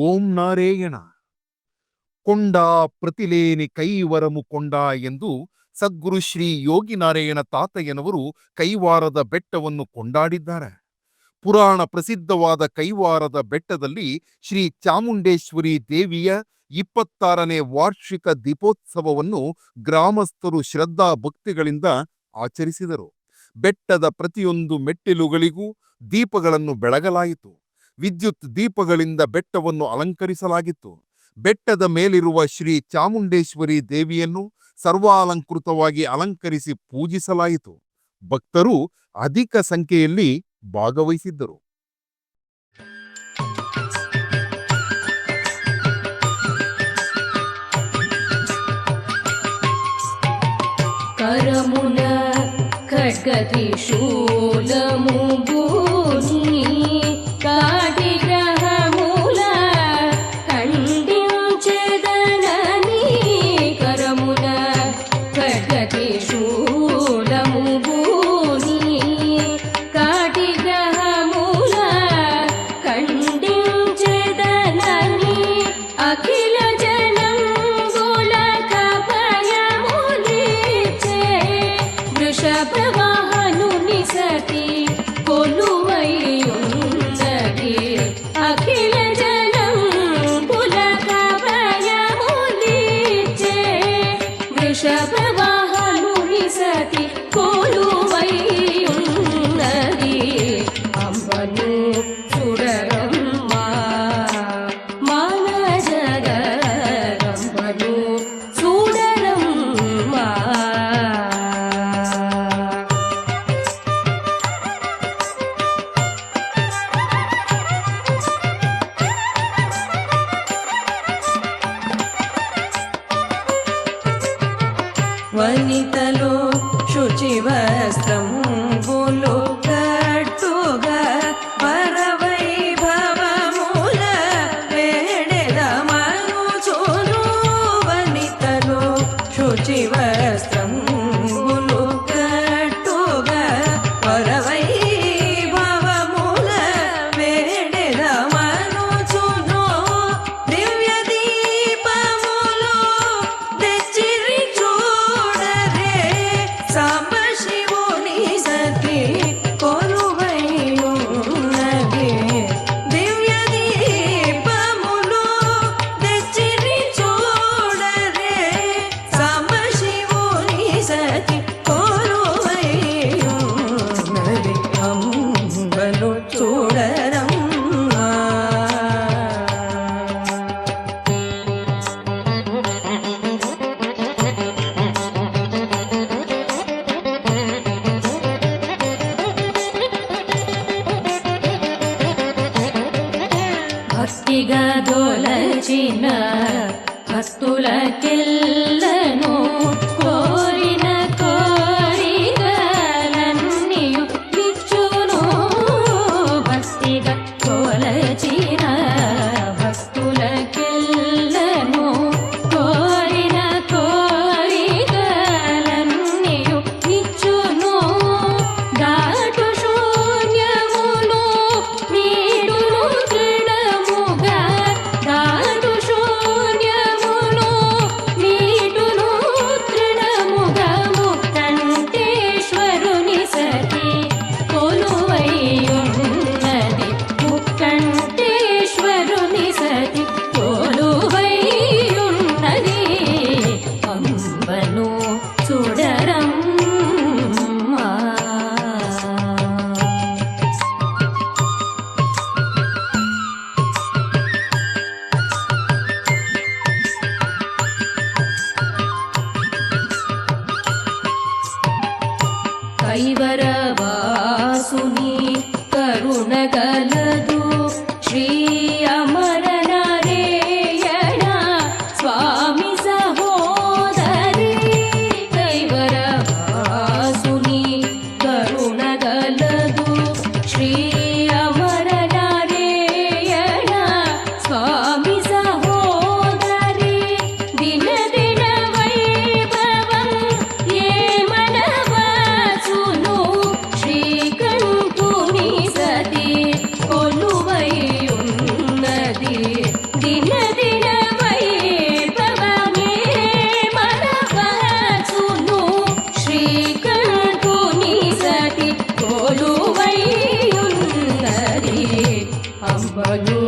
ಯೋಗಿನಾರೇಯಣ ಕೊಂಡ ಪ್ರತಿಲೇನಿ ಕೈವರಮು ಕೊಂಡ ಎಂದು ಸದ್ಗುರು ಶ್ರೀ ಯೋಗಿ ನಾರಾಯಣ ತಾತಯ್ಯನವರು ಕೈವಾರದ ಬೆಟ್ಟವನ್ನು ಕೊಂಡಾಡಿದ್ದಾರೆ. ಪುರಾಣ ಪ್ರಸಿದ್ಧವಾದ ಕೈವಾರದ ಬೆಟ್ಟದಲ್ಲಿ ಶ್ರೀ ಚಾಮುಂಡೇಶ್ವರಿ ದೇವಿಯ ಇಪ್ಪತ್ತಾರನೇ ವಾರ್ಷಿಕ ದೀಪೋತ್ಸವವನ್ನು ಗ್ರಾಮಸ್ಥರು ಶ್ರದ್ಧಾ ಭಕ್ತಿಗಳಿಂದ ಆಚರಿಸಿದರು. ಬೆಟ್ಟದ ಪ್ರತಿಯೊಂದು ಮೆಟ್ಟಿಲುಗಳಿಗೂ ದೀಪಗಳನ್ನು ಬೆಳಗಲಾಯಿತು. ವಿದ್ಯುತ್ ದೀಪಗಳಿಂದ ಬೆಟ್ಟವನ್ನು ಅಲಂಕರಿಸಲಾಗಿತ್ತು. ಬೆಟ್ಟದ ಮೇಲಿರುವ ಶ್ರೀ ಚಾಮುಂಡೇಶ್ವರಿ ದೇವಿಯನ್ನು ಸರ್ವಾಲಂಕೃತವಾಗಿ ಅಲಂಕರಿಸಿ ಪೂಜಿಸಲಾಯಿತು. ಭಕ್ತರು ಅಧಿಕ ಸಂಖ್ಯೆಯಲ್ಲಿ ಭಾಗವಹಿಸಿದ್ದರು. ಕರಮುನ खड्गदिषु వనితలో శుచి వస్త్రము దచిన భక్తులకెల్లను. भजो